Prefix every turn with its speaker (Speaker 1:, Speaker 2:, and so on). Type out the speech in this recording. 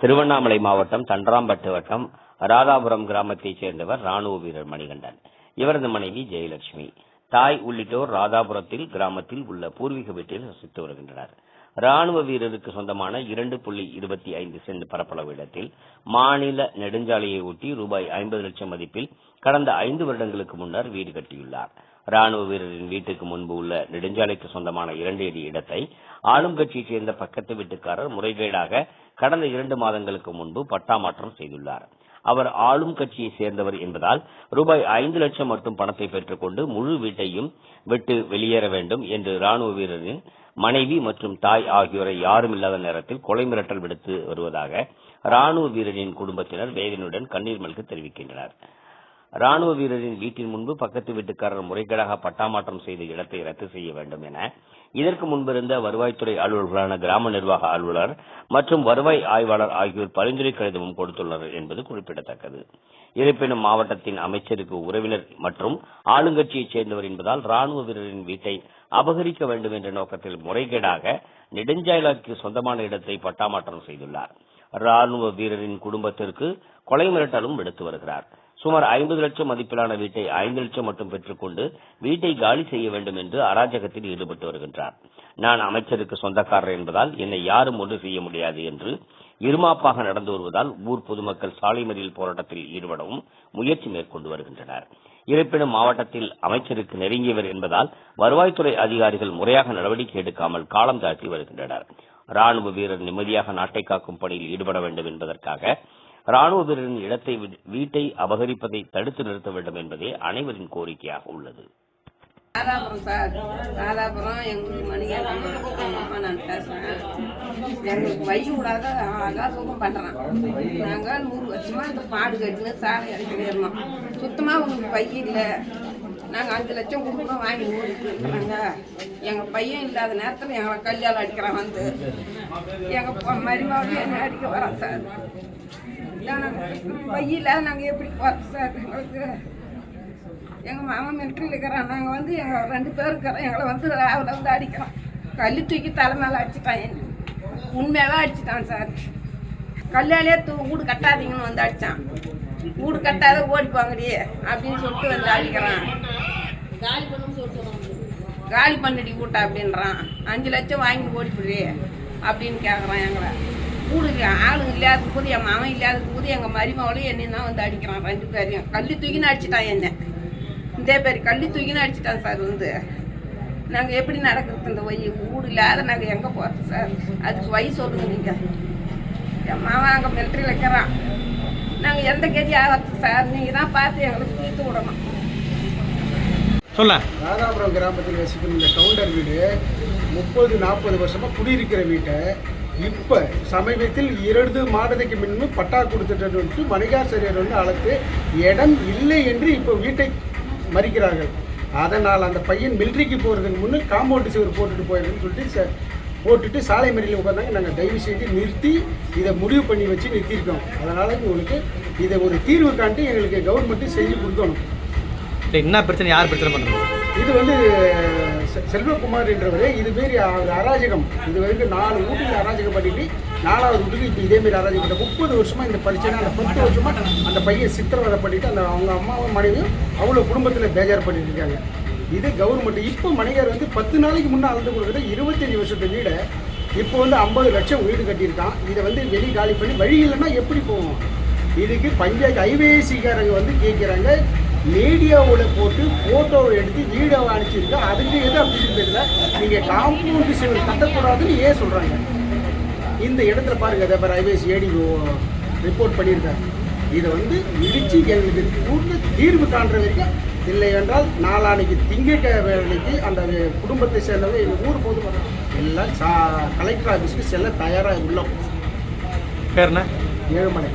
Speaker 1: திருவண்ணாமலை மாவட்டம் தண்டராம்பட்டு வட்டம் ராதாபுரம் கிராமத்தைச் சேர்ந்தவர் ராணுவ வீரர் மணிகண்டன். இவரது மனைவி ஜெயலட்சுமி. தாய் உள்ளிட்டோர் ராதாபுரத்தில் கிராமத்தில் உள்ள பூர்வீக வீட்டில் வசித்து வருகின்றனர். ராணுவ வீரருக்கு சொந்தமான இரண்டு புள்ளி இருபத்தி ஐந்து சென்ட் பரப்பளவு இடத்தில் மாநில நெடுஞ்சாலையை ஒட்டி ரூபாய் ஐம்பது லட்சம் மதிப்பில் கடந்த ஐந்து வருடங்களுக்கு முன்னர் வீடு கட்டியுள்ளார். ராணுவ வீரரின் வீட்டுக்கு முன்பு உள்ள நெடுஞ்சாலைக்கு சொந்தமான இரண்டு அடி இடத்தை ஆளும் கட்சியைச் சேர்ந்த பக்கத்து வீட்டுக்காரர் முறைகேடாக கடந்த இரண்டு மாதங்களுக்கு முன்பு பட்டா மாற்றம் செய்துள்ளார். அவர் ஆளும் கட்சியை சேர்ந்தவர் என்பதால் ரூபாய் ஐந்து லட்சம் மட்டும் பணத்தை பெற்றுக்கொண்டு முழு வீட்டையும் விட்டு வெளியேற வேண்டும் என்று ராணுவ வீரரின் மனைவி மற்றும் தாய் ஆகியோரை யாரும் இல்லாத நேரத்தில் கொலை மிரட்டல் விடுத்து வருவதாக ராணுவ வீரரின் குடும்பத்தினர் வேதனையுடன் கண்ணீர் மல்க தெரிவிக்கின்றனர். ராணுவ வீரரின் வீட்டின் முன்பு பக்கத்து வீட்டுக்காரர் முறைகேடாக பட்டாமாற்றம் செய்த இடத்தை ரத்து செய்ய வேண்டும் என இதற்கு முன்பிருந்த வருவாய்த்துறை அலுவலர்களான கிராம நிர்வாக அலுவலர் மற்றும் வருவாய் ஆய்வாளர் ஆகியோர் பரிந்துரை கடிதமும் கொடுத்துள்ளனர் என்பது குறிப்பிடத்தக்கது. இருப்பினும் மாவட்டத்தின் அமைச்சருக்கு உறவினர் மற்றும் ஆளுங்கட்சியைச் சேர்ந்தவர் என்பதால் ராணுவ வீரரின் வீட்டை அபகரிக்க வேண்டும் என்ற நோக்கத்தில் முறைகேடாக நெடுஞ்சாயலாக்கு சொந்தமான இடத்தை பட்டாமாற்றம் செய்துள்ளார். ராணுவ வீரரின் குடும்பத்திற்கு கொலை மிரட்டலும் விடுத்து வருகிறார். சுமார் ஐம்பது லட்சம் மதிப்பிலான வீட்டை ஐந்து லட்சம் மட்டும் பெற்றுக்கொண்டு வீட்டை காலி செய்ய வேண்டும் என்று அராஜகத்தில் ஈடுபட்டு வருகின்றார். நான் அமைச்சருக்கு சொந்தக்காரர் என்பதால் என்னை யாரும் ஒன்று செய்ய முடியாது என்று இருமாப்பாக நடந்து வருவதால் ஊர் பொதுமக்கள் சாலை மறியல் போராட்டத்தில் ஈடுபடவும் முயற்சி மேற்கொண்டு வருகின்றனர். இருப்பினும் மாவட்டத்தில் அமைச்சருக்கு நெருங்கியவர் என்பதால் வருவாய்த்துறை அதிகாரிகள் முறையாக நடவடிக்கை எடுக்காமல் காலம் தாழ்த்தி வருகின்றனர். ராணுவ வீரர் நிம்மதியாக நாட்டை காக்கும் பணியில் ஈடுபட வேண்டும் என்பதற்காக ராணுவ வீரரின் இடத்தை வீட்டை அபகரிப்பதை தடுத்து நிறுத்த வேண்டும் என்பதே அனைவரின் கோரிக்கையாக உள்ளது.
Speaker 2: ராதாபுரம் சார். ராதாபுரம் எங்களுக்கு மணிகாரம் நான் பேசுகிறேன் எங்களுக்கு வழி விடாத அழகாக சுகம் பண்ணுறான் நாங்கள் நூறு வருஷமாக இந்த பாடு கட்டினு சாலை இறக்கி இருந்தோம். சுத்தமாக உங்களுக்கு பை இல்லை. நாங்கள் அஞ்சு லட்சம் கொடுக்குறோம் வாங்கி ஓடிட்டு எங்கள் பையன் இல்லாத நேரத்தில் எங்களை கல்யாணம் அடிக்கிறான் வந்து. எங்கள் மருமகளும் என்ன அடிக்க வரோம் சார்? பை நாங்கள் எப்படி போகிறோம் சார்? எங்களுக்கு எங்கள் மாமன் மிலிட்ரியில் இருக்கிறான். நாங்கள் வந்து எங்கள் ரெண்டு பேர் இருக்கிறோம். எங்களை வந்து ராவில் வந்து அடிக்கிறோம். கல் தூக்கி தலை மேலே அடிச்சிட்டான் என்ன? உண்மையாகவே அடிச்சிட்டான் சார். கல்லாலே தூ வீடு கட்டாதீங்கன்னு வந்து அடித்தான் வீடு கட்டாத ஓடிப்பாங்கடி அப்படின்னு சொல்லிட்டு வந்து அடிக்கிறான். காலி பண்ணடி வீட்டை அப்படின்றான். அஞ்சு லட்சம் வாங்கி ஓடிப்பிடு அப்படின்னு கேட்குறான் எங்களை. வீடு ஆளுங்க இல்லாத போது என் மாமன் இல்லாத போது எங்கள் மருமகளும் என்னையும் தான் வந்து அடிக்கிறான் ரெண்டு பேரையும். கல் தூக்கின்னு அடிச்சிட்டான் என்ன. இதே பேர் கள்ளி தூக்கின்னு அடிச்சிட்டான் சார் வந்து. நாங்கள் எப்படி நடக்கிறது இந்த ஒய் வீடு இல்லாத நாங்கள் எங்கே போகிறது சார்? அதுக்கு வழி சொல்லுங்க நீங்கள் என் மாமா அங்கே மிலிட்ரியில் இருக்கிறான் நாங்கள் எந்த கேஜி ஆகிறது சார். நீங்கள் தான் பார்த்து எங்களுக்கு தீர்த்து விடணும்.
Speaker 3: சொல்ல.
Speaker 4: ராதாபுரம் கிராமத்தில் வசிக்கும் இந்த கவுண்டர் வீடு முப்பது நாற்பது வருஷமாக குடியிருக்கிற வீட்டை இப்போ சமீபத்தில் இரண்டு மாதத்துக்கு முன்பு பட்டா கொடுத்துட்டு வணிகாசிரியர் வந்து அழைத்து இடம் இல்லை என்று இப்போ வீட்டை மறிக்கிறார்கள். அதனால் அந்த பையன் மிலிட்ரிக்கு போகிறதுக்கு முன்னே காம்பவுண்ட் சுவர் போட்டுட்டு போயிருக்குன்னு சொல்லிட்டு ச- போட்டுட்டு சாலை மறியலில் உட்காந்தாங்க நாங்கள் தயவு செய்து நிறுத்தி இதை முடிவு பண்ணி வச்சு நிறுத்தியிருக்கோம். அதனால் உங்களுக்கு இதை ஒரு தீர்வு காண்டி எங்களுக்கு கவர்மெண்ட்டு செஞ்சு கொடுக்கணும்.
Speaker 3: பட் என்ன பிரச்சனை யார் பிரச்சனை பண்ணுறது
Speaker 4: இது வந்து செ- செல்வகுமார் என்றவரே இது மாரி அவர் அராஜகம். இது வரைக்கும் நாலு வீட்டுக்கு அராஜகம் பண்ணிட்டு நாலாவது வீட்டுக்கு இப்போ இதேமாரி அராஜகம் பண்ண முப்பது வருஷமாக இந்த பிரச்சனை அந்த பத்து வருஷமாக அந்த பையன் சித்திரவதை பண்ணிட்டு அந்த அவங்க அம்மாவும் மனைவியும் அவ்வளோ குடும்பத்தில் பேஜார் பண்ணிட்டு இருக்காங்க. இது கவர்மெண்ட் இப்போ மனைவியார் வந்து பத்து நாளைக்கு முன்னே அளந்து கொடுக்குறது இருபத்தஞ்சி வருஷத்து வீட இப்போ வந்து ஐம்பது லட்சம் வீடு கட்டியிருக்கான். இதை வந்து வெளி காலி பண்ணி வழி இல்லைன்னா எப்படி போவோம்? இதுக்கு பஞ்சாயத்து ஐவேசிக்காரங்க வந்து கேட்குறாங்க. மீடியாவில் போட்டு ஃபோட்டோவை எடுத்து வீடியோ அனுப்பிச்சிருக்கா. அதுக்கு எது அப்படின்னு தெரியல நீங்கள் காம்பவுண்டு சிவில் கட்டக்கூடாதுன்னு ஏன் சொல்கிறாங்க இந்த இடத்துல பாருங்க பாரு ஐவேஸ் ஏடி ரிப்போர்ட் பண்ணியிருக்காரு. இதை வந்து இடிச்சு எங்களுக்கு கூட்டு தீர்வு காண்ற வரைக்கும் இல்லை என்றால் நாளானைக்கு திங்கட்கிழமைக்கு அந்த குடும்பத்தை சேர்ந்தவங்க எங்கள் ஊர் போது எல்லாம் சா கலெக்டர் ஆஃபீஸ்க்கு செல்ல தயாராக உள்ளோம்.
Speaker 3: பேர் என்ன?
Speaker 4: ஏழுமலை.